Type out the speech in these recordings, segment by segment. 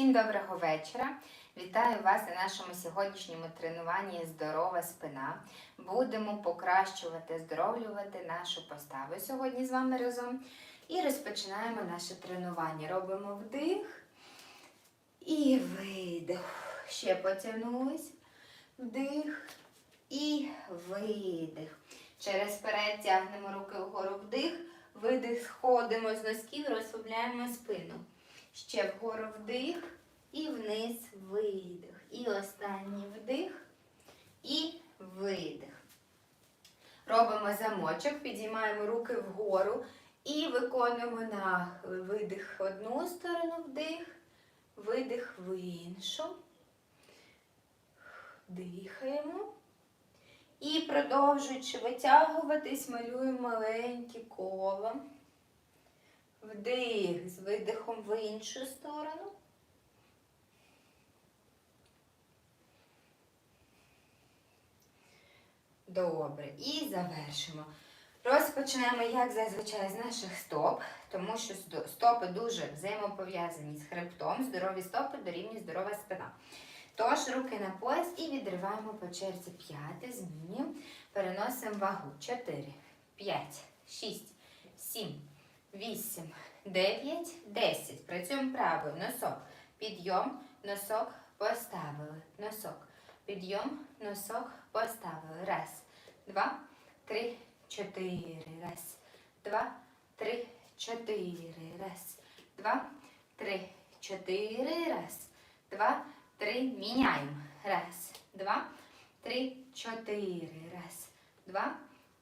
Всім доброго вечора. Вітаю вас на нашому сьогоднішньому тренуванні Здорова спина. Будемо покращувати, здоровлювати нашу поставу сьогодні з вами разом. І розпочинаємо наше тренування. Робимо вдих і видих. Ще потягнулись. Вдих і видих. Через перед тягнемо руки вгору вдих. Видих, сходимо з носків, розслабляємо спину. Ще вгору вдих і вниз видих. І останній вдих і видих. Робимо замочок, підіймаємо руки вгору і виконуємо на видих в одну сторону вдих, видих в іншу. Дихаємо. І продовжуючи витягуватись, малюємо маленькі кола. Вдих з видихом в іншу сторону. Добре. І завершимо. Розпочнемо, як зазвичай, з наших стоп, тому що стопи дуже взаємопов'язані з хребтом. Здорові стопи дорівнює здорова спина. Тож руки на пояс і відриваємо по черзі п'яти, змінюємо. Переносимо вагу. 4, 5, 6, 7, 8, 9, 10. Працюємо правою. Носок. Підйом, носок поставили. Носок. Підйом, носок поставили. Раз, два, три, чотири. Раз, два, три, чотири. Раз, два, три, чотири. Раз, два, три. Міняємо. Раз, два, три, чотири. Раз, два,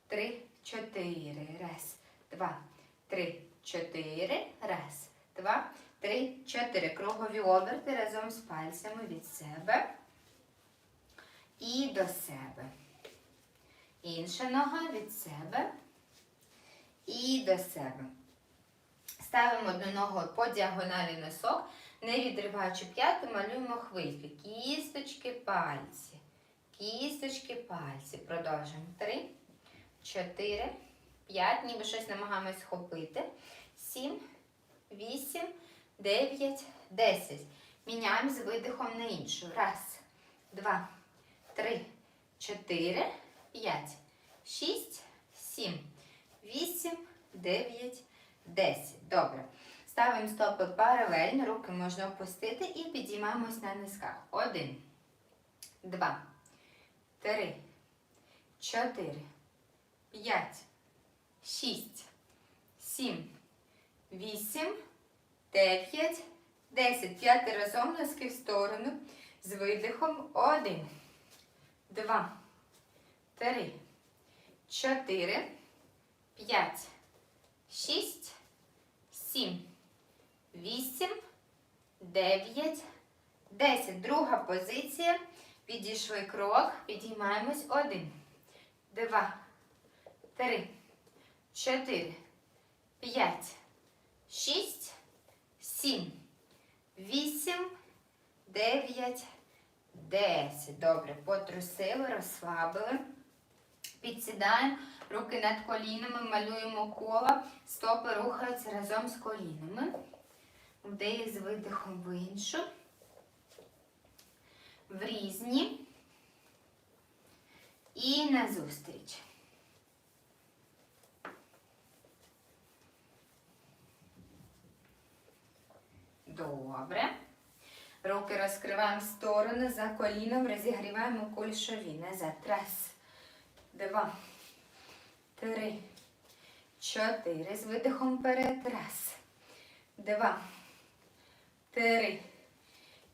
три, чотири. Раз, два, три, чотири. Раз, два, три, чотири. Кругові оберти разом з пальцями від себе і до себе. Інша нога від себе і до себе. Ставимо одну ногу по діагоналі носок, не відриваючи п'яту, малюємо хвильки. Кісточки, пальці. Кісточки, пальці. Продовжуємо. Три, чотири, п'ять. Ніби щось намагаємось схопити. Сім, вісім, дев'ять, десять. Міняємо з видихом на іншу. Раз, два, три, чотири, п'ять, шість, сім, вісім, дев'ять, десять. Добре. Ставимо стопи паралельно, руки можна опустити і підіймаємось на низках. Один, два, три, чотири, п'ять, шість, сім, вісім, дев'ять, десять. П'ятий разом носки в сторону. З видихом. Один, два, три, чотири, п'ять, шість, сім, вісім, дев'ять, десять. Друга позиція. Підійшли крок. Підіймаємось. Один, два, три, чотири, п'ять, шість, сім, вісім, дев'ять, десять. Добре. Потрусили, розслабили. Підсідаємо, руки над колінами, малюємо коло, стопи рухаються разом з колінами. Вдих з видихом в іншу. В різні. І назустріч. Добре. Руки розкриваємо в сторони за коліном, розігріваємо кульшові. Назад. Раз, два, три, чотири. З видихом вперед. Раз, два, три,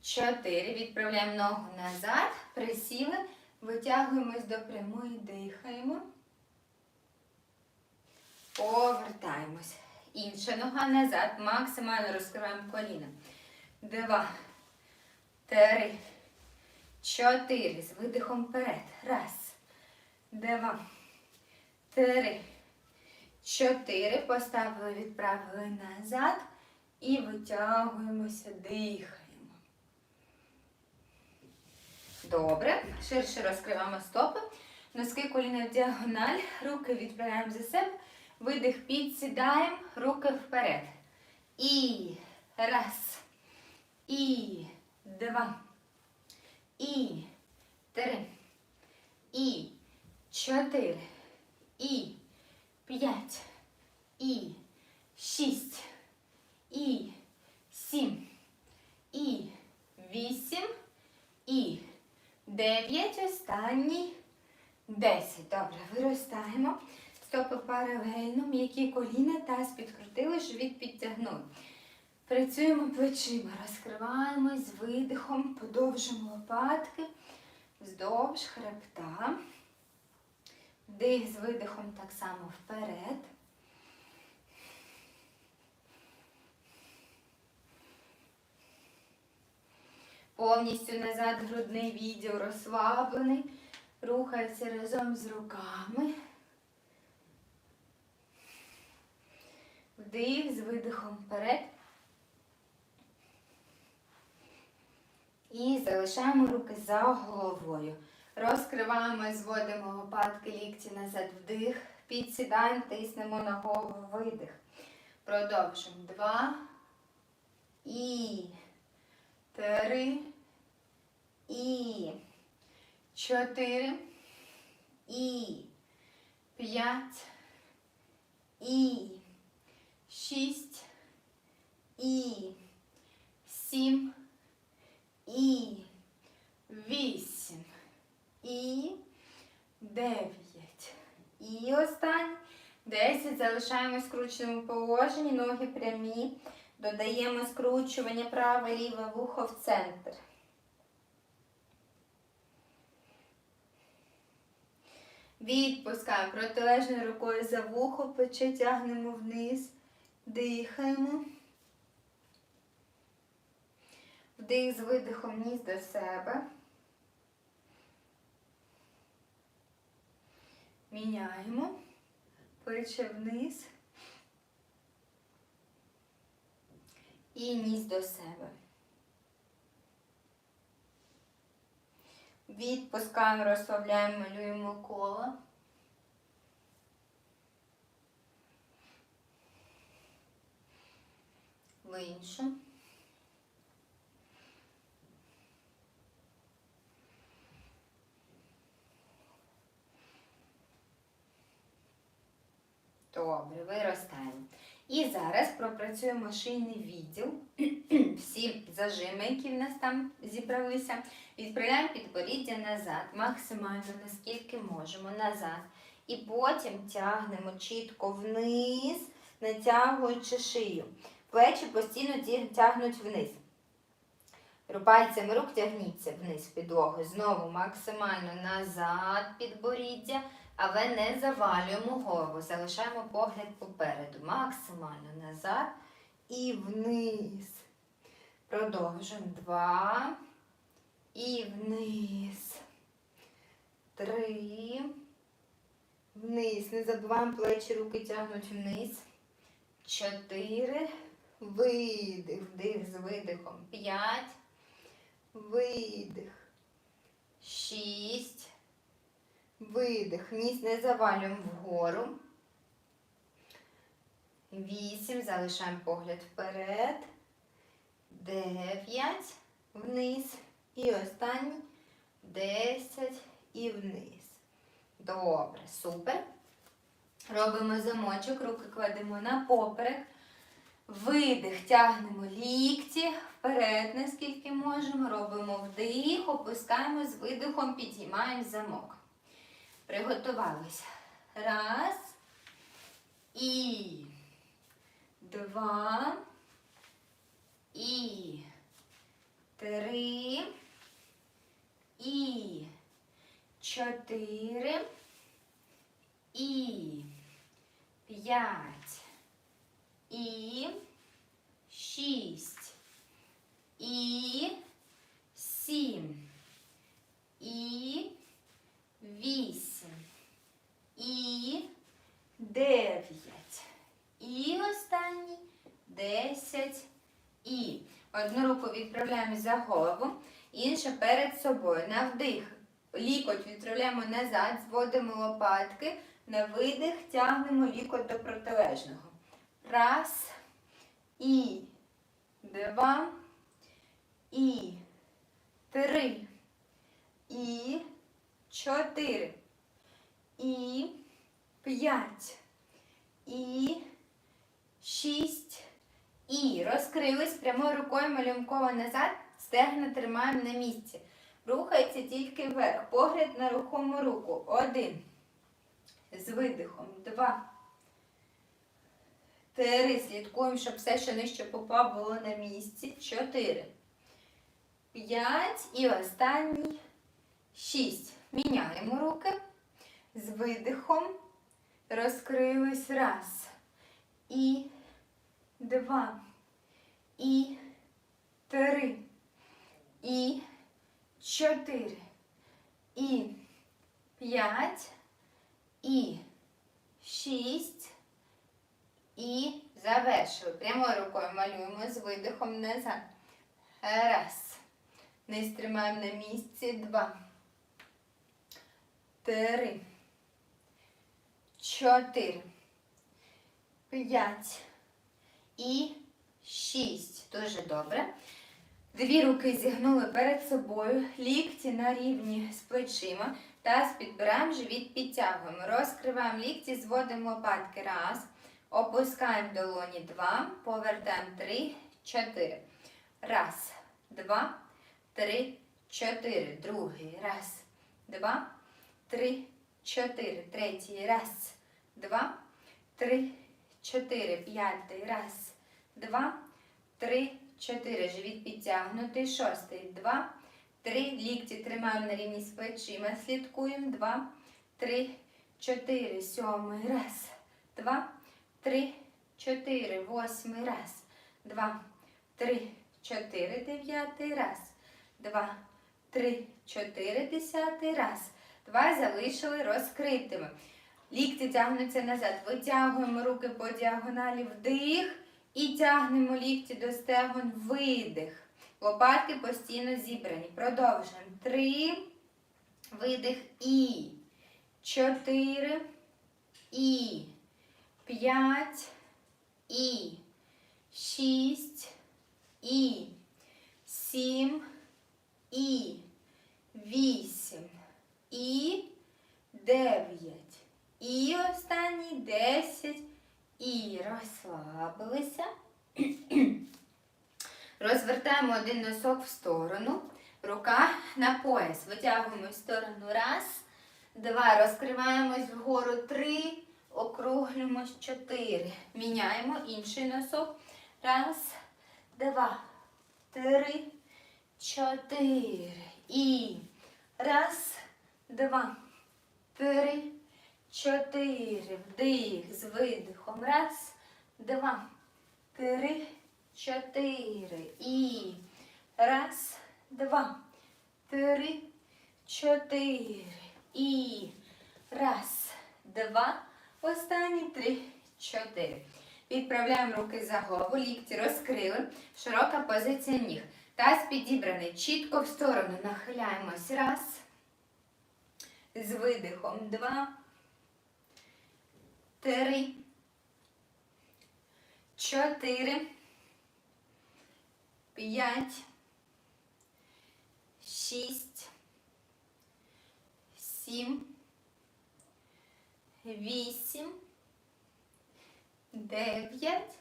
чотири. Відправляємо ногу назад. Присіли. Витягуємось до прямої, дихаємо. Повертаємось. Інша нога назад. Максимально розкриваємо коліна. Два, три, чотири. З видихом вперед. Раз, два, три, чотири. Поставили, відправили назад. І витягуємося, дихаємо. Добре. Ширше розкриваємо стопи. Носки коліна в діагональ. Руки відправляємо за себе. Видих, підсідаємо, руки вперед. І раз. І два. І три. І чотири. І п'ять. І шість. І сім. І вісім. І дев'ять. Останній. Десять. Добре, виростаємо. Стопи паралельно, м'які коліна, таз підкрутили, живіт підтягнули. Працюємо плечима, розкриваємось з видихом, подовжимо лопатки вздовж хребта. Вдих з видихом так само вперед. Повністю назад грудний відділ розслаблений. Рухається разом з руками. Вдих з видихом вперед. І залишаємо руки за головою. Розкриваємо, зводимо лопатки, лікті назад, вдих. Підсідаємо, тиснемо на голову, видих. Продовжуємо. Два. І. Три. І. Чотири. І. П'ять. І. Шість. І. Сім. І. Вісім. І. Дев'ять. І останній. Десять. Залишаємо в скрученому положенні. Ноги прямі. Додаємо скручування праве ліве вухо в центр. Відпускаємо протилежною рукою за вухо, плече тягнемо вниз. Дихаємо. Вдих з видихом ніс до себе. Міняємо. Плече вниз. І ніс до себе. Відпускаємо, розслабляємо, малюємо коло. Іншу. Добре, виростаємо. І зараз пропрацюємо шийний відділ. Всі зажими, які в нас там зібралися. Відправляємо підборіддя назад, максимально, наскільки можемо, назад. І потім тягнемо чітко вниз, натягуючи шию. Плечі постійно тягнуть вниз. Пальцями рук тягніться вниз в підлогу. Знову максимально назад підборіддя, але не завалюємо голову. Залишаємо погляд попереду. Максимально назад і вниз. Продовжуємо. Два. І вниз. Три. Вниз. Не забуваємо плечі, руки тягнуть вниз. Чотири. Видих. Вдих з видихом. П'ять. Видих. Шість. Видих. Ніс не завалюємо вгору. Вісім. Залишаємо погляд вперед. Дев'ять. Вниз. І останній. Десять. І вниз. Добре, супер. Робимо замочок, руки кладемо на поперек. Видих, тягнемо лікті вперед, наскільки можемо. Робимо вдих, опускаємо з видихом, підіймаємо замок. Приготувалися. Раз. І. Два. І. Три. І. Чотири. І. П'ять. І. Шість. І. Сім. І. Вісім. І. Дев'ять. І останній. Десять. І. Одну руку відправляємо за голову, інша перед собою. На вдих. Лікоть відправляємо назад, зводимо лопатки. На видих тягнемо лікоть до протилежного. Раз. І. Два. І. три. І чотири. І п'ять. І шість. І розкрились прямою рукою малюнково назад. Стегна тримаємо на місці. Рухається тільки вверх. Погляд на рухому руку. Один. З видихом. Два. Три. Слідкуємо, щоб все, що нижче попав, було на місці. Чотири. П'ять. І останній. Шість. Міняємо руки. З видихом. Розкрились. Раз. І два. І три. І чотири. І п'ять. І шість. І завершили. Прямою рукою малюємо з видихом назад. Раз. Не стримаємо на місці. Два. Три. Чотири. П'ять. І шість. Дуже добре. Дві руки зігнули перед собою, лікті на рівні з плечима. Таз підбираємо, живіт підтягуємо. Розкриваємо лікті, зводимо лопатки. Раз. Опускаємо долоні. Два. Повертаємо три, чотири. Раз, два, три, чотири. Другий. Раз, два, три, чотири. Третій. Раз, два, три, чотири. П'ятий. Раз, два, три, чотири. Живіт підтягнутий. Шостий. Два, три. Лікті тримаємо на рівні з плечима. Слідкуємо. Два, три, чотири. Сьомий. Раз, два, три, чотири. Восьмий. Раз, два, три, чотири. Дев'ятий. Раз, два, три, чотири. Десятий. Раз. Два залишили розкритими. Лікті тягнуться назад. Витягуємо руки по діагоналі вдих і тягнемо лікті до стегон видих. Лопатки постійно зібрані. Продовжуємо. Три. Видих і. Чотири. І. П'ять. І. Шість. І. Сім. І. Вісім. І. Дев'ять. І останній десять. І розслабилися. Розвертаємо один носок в сторону. Рука на пояс. Витягуємо в сторону. Раз, два. Розкриваємось вгору. Три. Округлюємось. Чотири. Міняємо інший носок. Раз, два, три, чотири. І раз, два, три, чотири. Вдих з видихом. Раз, два, три, чотири. І раз, два, три, чотири. І раз, два, останні три, чотири. Відправляємо руки за голову, лікті розкрили. Широка позиція ніг. Таз підібраний чітко в сторону. Нахиляємось. Раз. З видихом. Два. Три. Чотири. П'ять. Шість. Сім. Вісім. Дев'ять.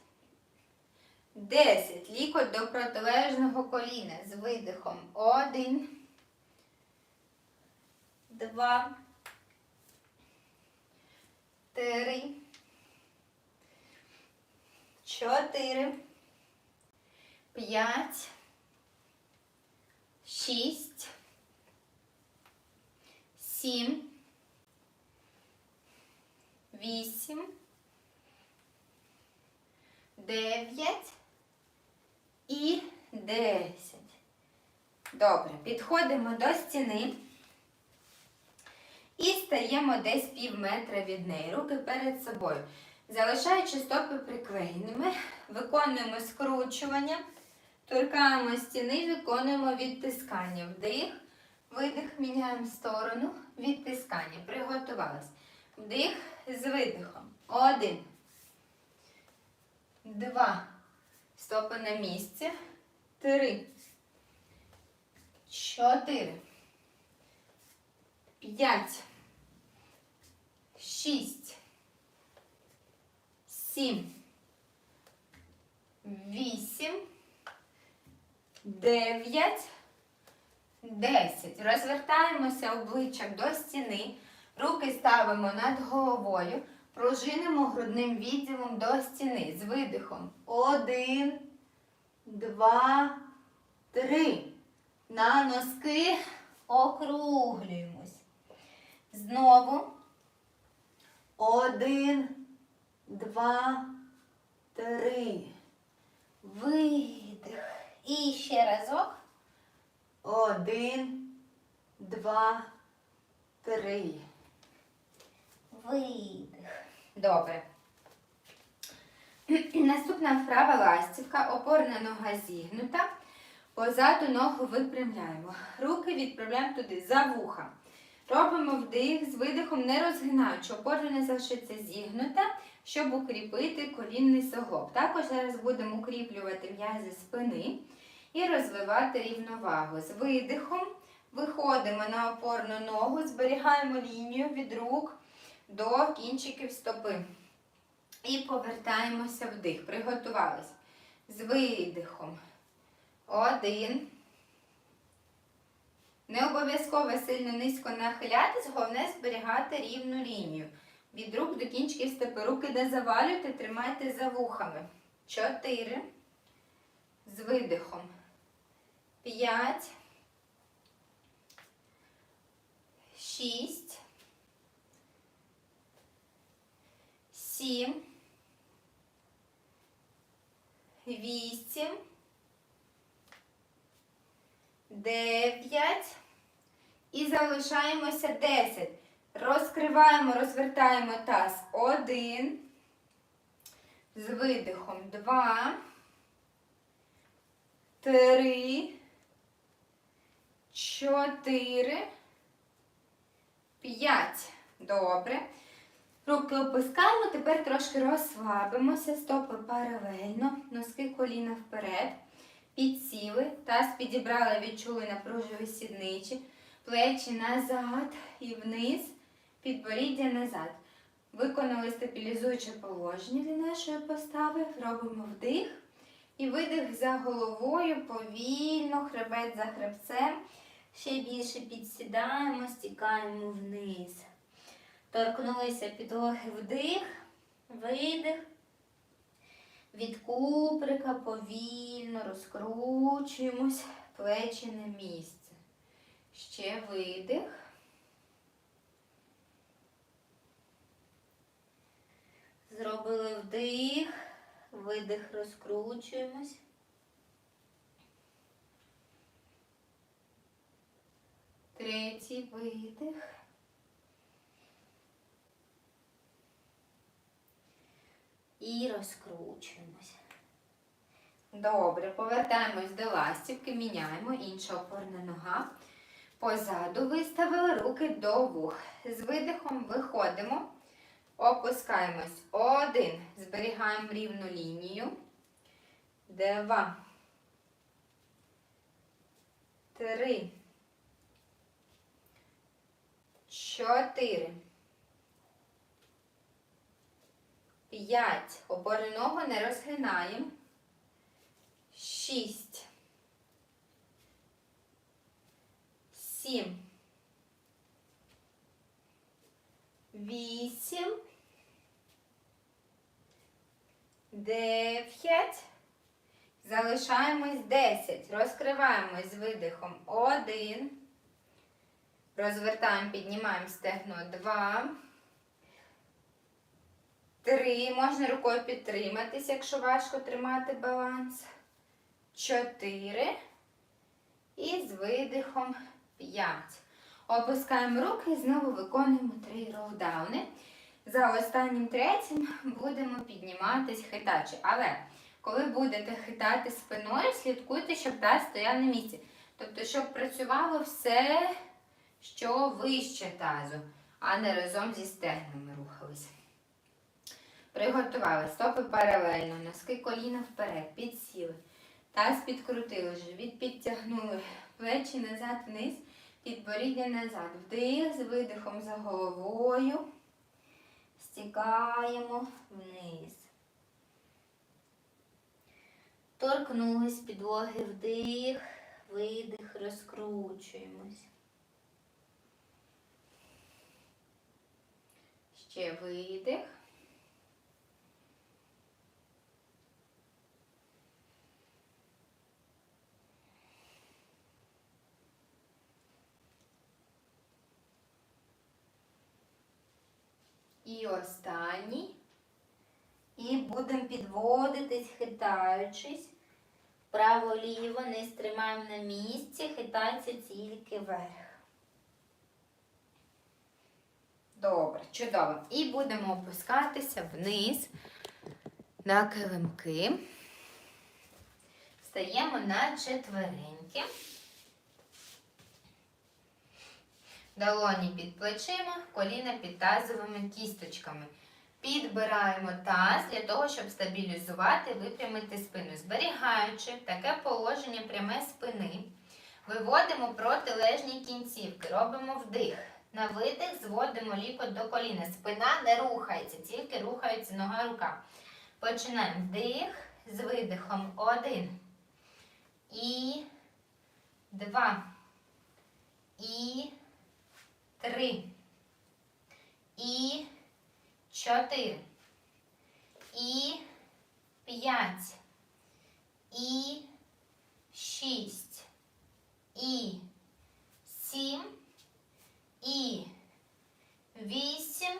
Десять. Лікоть до протилежного коліна з видихом. Один. Два. Три. Чотири. П'ять. Шість. Сім. Вісім. Дев'ять і десять. Добре, підходимо до стіни і стаємо десь пів метра від неї. Руки перед собою. Залишаючи стопи приклеєними, виконуємо скручування, торкаємо стіни, виконуємо відтискання. Вдих, видих, міняємо сторону, відтискання. Приготувались. Вдих з видихом. Один. Два. Стопи на місці. Три. Чотири, п'ять, шість, сім, вісім, дев'ять, десять. Розвертаємося обличчям до стіни. Руки ставимо над головою. Пружинимо грудним відділом до стіни з видихом. Один, два, три. На носки округлюємось. Знову. Один, два, три. Видих. І ще разок. Один, два, три. Видих. Добре. Наступна вправа ластівка. Опорна нога зігнута. Позаду ногу випрямляємо. Руки відправляємо туди, за вуха. Робимо вдих з видихом, не розгинаючи. Опора не залишиться зігнута, щоб укріпити колінний суглоб. Також зараз будемо укріплювати м'язи спини і розвивати рівновагу. З видихом виходимо на опорну ногу, зберігаємо лінію від рук до кінчиків стопи. І повертаємося вдих. Приготувались. З видихом. Один. Не обов'язково сильно низько нахилятись, головне зберігати рівну лінію. Від рук до кінчиків стопи. Руки не завалюйте, тримайте за вухами. Чотири. З видихом. П'ять. Шість. Сім. Вісім. Дев'ять. І залишаємося 10. Розкриваємо, розвертаємо таз. Один. З видихом. Два. Три. Чотири. П'ять. Добре. Руки опускаємо, тепер трошки розслабимося, стопи паралельно, носки коліна вперед. Підсіли, таз підібрали, відчули напружили сідничі, плечі назад і вниз, підборіддя назад. Виконали стабілізуюче положення для нашої постави. Робимо вдих і видих за головою, повільно, хребет за хребцем. Ще більше підсідаємо, стікаємо вниз. Торкнулися підлоги вдих, видих. Від куприка повільно розкручуємось, плечі на місце. Ще видих. Зробили вдих, видих, розкручуємось. Третій видих. І розкручуємося. Добре, повертаємось до ластівки, міняємо інша опорна нога. Позаду виставили руки до вух. З видихом виходимо, опускаємось. Один. Зберігаємо рівну лінію. Два. Три. Чотири. П'ять. Опори ногу не розгинаємо. Шість. Сім. Вісім. Дев'ять. Залишаємось десять. Розкриваємось з видихом. Один. Розвертаємо, піднімаємо стегно. Два. Три. Можна рукою підтриматись, якщо важко тримати баланс. Чотири. І з видихом п'ять. Опускаємо руки і знову виконуємо три ролдауни. За останнім третім будемо підніматись хитачі. Але коли будете хитати спиною, слідкуйте, щоб таз стояв на місці. Тобто, щоб працювало все, що вище тазу, а не разом зі стегнами рухались. Приготували стопи паралельно, носки коліна вперед, підсіли. Таз підкрутили, живіт підтягнули, плечі назад вниз, підборіддя назад. Вдих з видихом за головою. Стікаємо вниз. Торкнулись підлоги вдих, видих, розкручуємось. Ще видих. І останній. І будемо підводитись, хитаючись. Вправо-ліво, не стримаємо на місці, хитається тільки вверх. Добре, чудово. І будемо опускатися вниз на килимки. Стаємо на четвереньки. Долоні під плечима, коліна під тазовими кісточками. Підбираємо таз для того, щоб стабілізувати, випрямити спину. Зберігаючи таке положення пряме спини, виводимо протилежні кінцівки, робимо вдих. На видих зводимо лікоть до коліна. Спина не рухається, тільки рухається нога рука. Починаємо вдих з видихом. Один. І два. І три. І чотири. І п'ять. І шість. І сім. І вісім.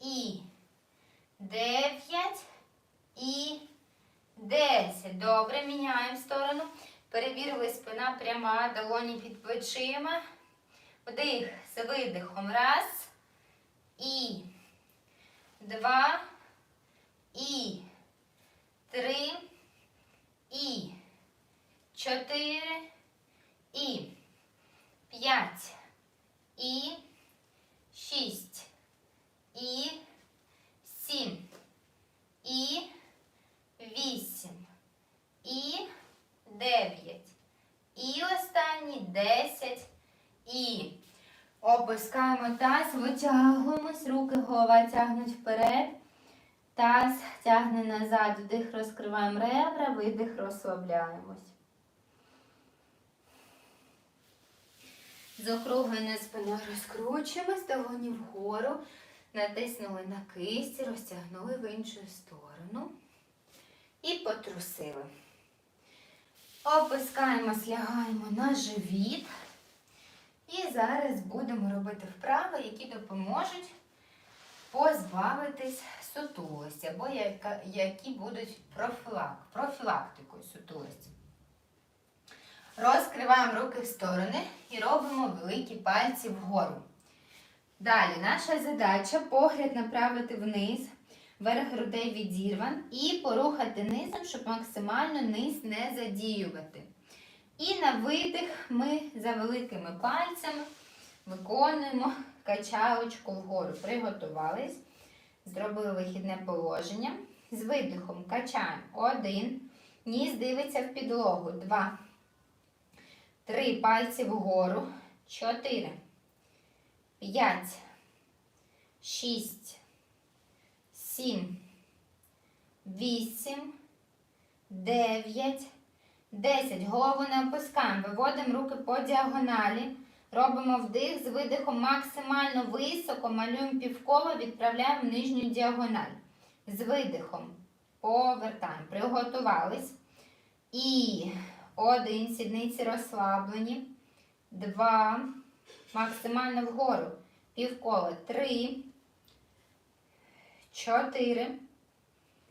І дев'ять. І десять. Добре, міняємо сторону. Перевірили спина пряма, долоні під плечима. Вдих з видихом. Раз. І. Два. І. Три. І. Чотири. І. П'ять. І. Шість. І. Сім. І. Вісім. І. Дев'ять. І останній десять. І опускаємо таз, витягуємось, руки, голова тягнуть вперед. Таз тягне назад, вдих, розкриваємо ребра, видих, розслабляємось. З округленою спиною розкручуємось, долоні вгору, натиснули на кисті, розтягнули в іншу сторону і потрусили. Опускаємось, лягаємо на живіт. І зараз будемо робити вправи, які допоможуть позбавитись сутулості, або які будуть профілактикою сутулості. Розкриваємо руки в сторони і робимо великі пальці вгору. Далі наша задача погляд направити вниз, верх грудей відірван і порухати низом, щоб максимально низ не задіювати. І на видих ми за великими пальцями виконуємо качалочку вгору. Приготувались, зробили вихідне положення. З видихом качаємо. Один. Ніс дивиться в підлогу. Два. Три пальці вгору. Чотири. П'ять. Шість. Сім. Вісім. Дев'ять. 10. Голову не опускаємо. Виводимо руки по діагоналі. Робимо вдих з видихом максимально високо, малюємо півколо, відправляємо в нижню діагональ. З видихом. Повертаємо. Приготувались. І один. Сідниці розслаблені. Два. Максимально вгору. Півкола. Три. Чотири.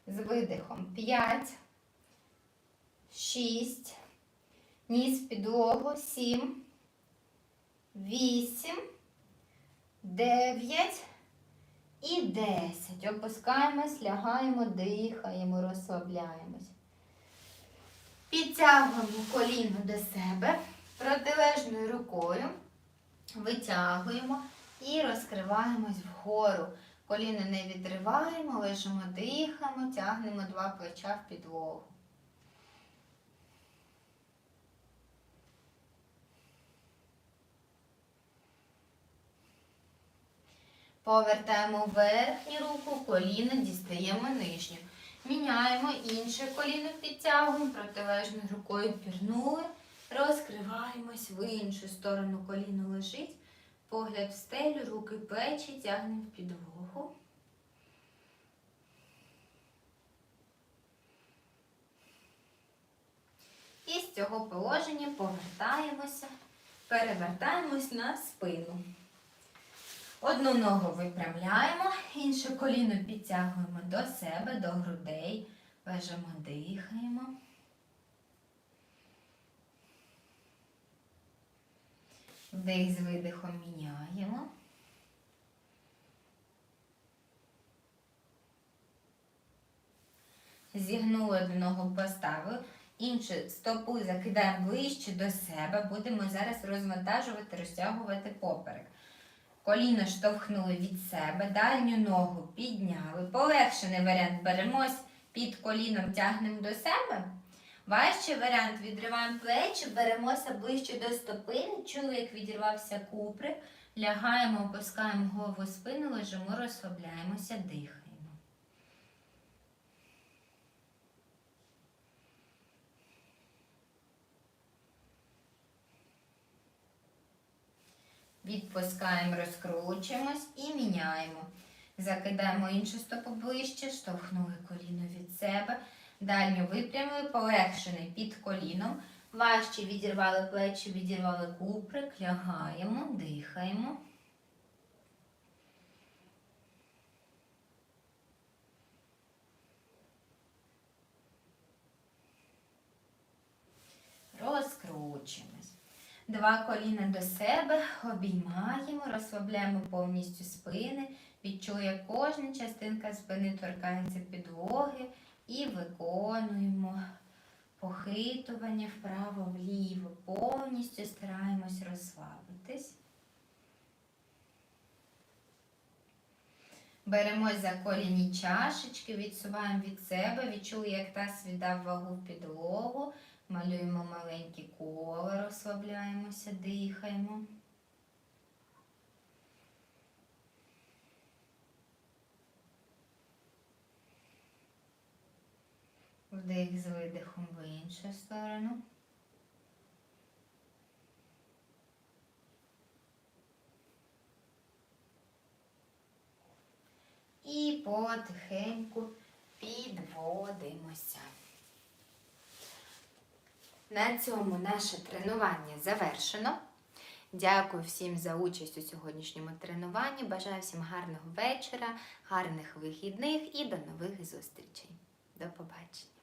З видихом. П'ять. Шість. Ніс в підлогу. Сім. Вісім. Дев'ять. І десять. Опускаємось, лягаємо, дихаємо, розслабляємось. Підтягуємо коліно до себе. Протилежною рукою. Витягуємо і розкриваємось вгору. Коліно не відриваємо, лежимо, дихаємо, тягнемо два плеча в підлогу. Повертаємо верхню руку, коліно, дістаємо нижню. Міняємо інше коліно, підтягуємо, протилежною рукою пірнули, розкриваємось в іншу сторону коліно лежить. Погляд в стелю, руки плечі, тягнемо в підлогу. І з цього положення повертаємося, перевертаємось на спину. Одну ногу випрямляємо, інше коліно підтягуємо до себе, до грудей. Лежимо, дихаємо. Вдих з видихом міняємо. Зігнули одну ногу поставили, іншу стопу закидаємо ближче до себе. Будемо зараз розвантажувати, розтягувати поперек. Коліно штовхнули від себе, дальню ногу підняли. Полегшений варіант беремось під коліном, тягнемо до себе. Важчий варіант відриваємо плечі, беремося ближче до стопи. Чули, як відірвався куприк. Лягаємо, опускаємо голову спину, лежимо, розслабляємося, дихаємо. Відпускаємо, розкручуємось і міняємо. Закидаємо іншу стопу ближче, штовхнули коліно від себе. Дальню випрямили, полегшений під коліном. Важче відірвали плечі, відірвали куприк, лягаємо, дихаємо. Розкручуємось. Два коліна до себе, обіймаємо, розслабляємо повністю спини. Відчує кожна частинка спини торкається підлоги і виконуємо похитування вправо-вліво. Повністю стараємось розслабитись. Беремось за коліні чашечки, відсуваємо від себе, відчули, як таз віддав вагу в підлогу. Малюємо маленькі кола, розслабляємося, дихаємо. Вдих з видихом в іншу сторону. І потихеньку підводимося. На цьому наше тренування завершено. Дякую всім за участь у сьогоднішньому тренуванні. Бажаю всім гарного вечора, гарних вихідних і до нових зустрічей. До побачення!